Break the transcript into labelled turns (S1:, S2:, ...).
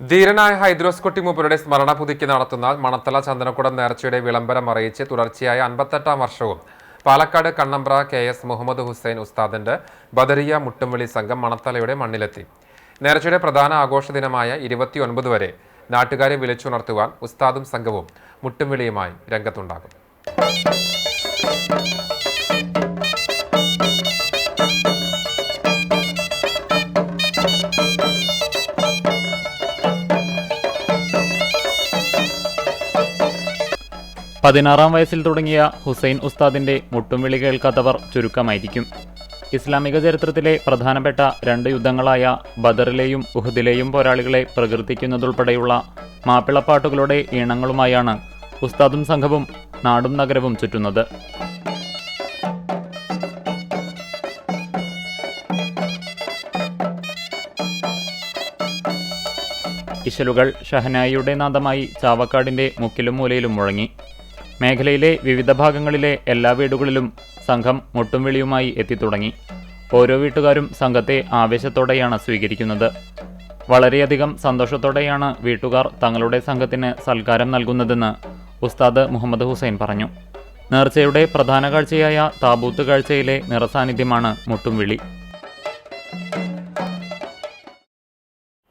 S1: ധീരനായ ഹൈദ്രോസ് കുട്ടി മൂപ്പരുടെ സ്മരണ പുതുക്കി നടത്തുന്ന മണത്തല ചന്ദനക്കുടം നേർച്ചയുടെ വിളംബരം അറിയിച്ച് തുടർച്ചയായ അൻപത്തെട്ടാം വർഷവും പാലക്കാട് കണ്ണമ്പ്ര കെ എസ് മുഹമ്മദ് ഹുസൈൻ ഉസ്താദിന്റെ ബദരിയ മുട്ടുംവിളി സംഘം മണത്തലയുടെ മണ്ണിലെത്തി. നേർച്ചയുടെ പ്രധാന ആഘോഷ ദിനമായ ഇരുപത്തിയൊൻപത് വരെ നാട്ടുകാരെ വിളിച്ചുണർത്തുവാൻ ഉസ്താദും സംഘവും മുട്ടുംവിളിയുമായി രംഗത്തുണ്ടാകും.
S2: പതിനാറാം വയസ്സിൽ തുടങ്ങിയ ഹുസൈൻ ഉസ്താദിന്റെ മുട്ടും മുട്ടുംവിളി കേൾക്കാത്തവർ ചുരുക്കമായിരിക്കും. ഇസ്ലാമിക ചരിത്രത്തിലെ പ്രധാനപ്പെട്ട രണ്ട് യുദ്ധങ്ങളായ ബദറിലെയും ഉഹദിലെയും പോരാളികളെ പ്രകീർത്തിക്കുന്നതുൾപ്പെടെയുള്ള മാപ്പിളപ്പാട്ടുകളുടെ ഈണങ്ങളുമായാണ് ഉസ്താദും സംഘവും നാടും നഗരവും ചുറ്റുന്നത്. ഇശലുകൾ ഷഹനായിയുടെ നാദമായി ചാവക്കാടിന്റെ മുക്കിലും മൂലയിലും മുഴങ്ങി. മേഖലയിലെ വിവിധ ഭാഗങ്ങളിലെ എല്ലാ വീടുകളിലും സംഘം മുട്ടുംവിളിയുമായി എത്തിത്തുടങ്ങി. ഓരോ വീട്ടുകാരും സംഘത്തെ ആവേശത്തോടെയാണ് സ്വീകരിക്കുന്നത്. വളരെയധികം സന്തോഷത്തോടെയാണ് വീട്ടുകാർ തങ്ങളുടെ സംഘത്തിന് സൽക്കാരം നൽകുന്നതെന്ന് ഉസ്താദ് മുഹമ്മദ് ഹുസൈൻ പറഞ്ഞു. നേർച്ചയുടെ പ്രധാന കാഴ്ചയായ താബൂത്ത് കാഴ്ചയിലെ നിറസാന്നിധ്യമാണ് മുട്ടുംവിളി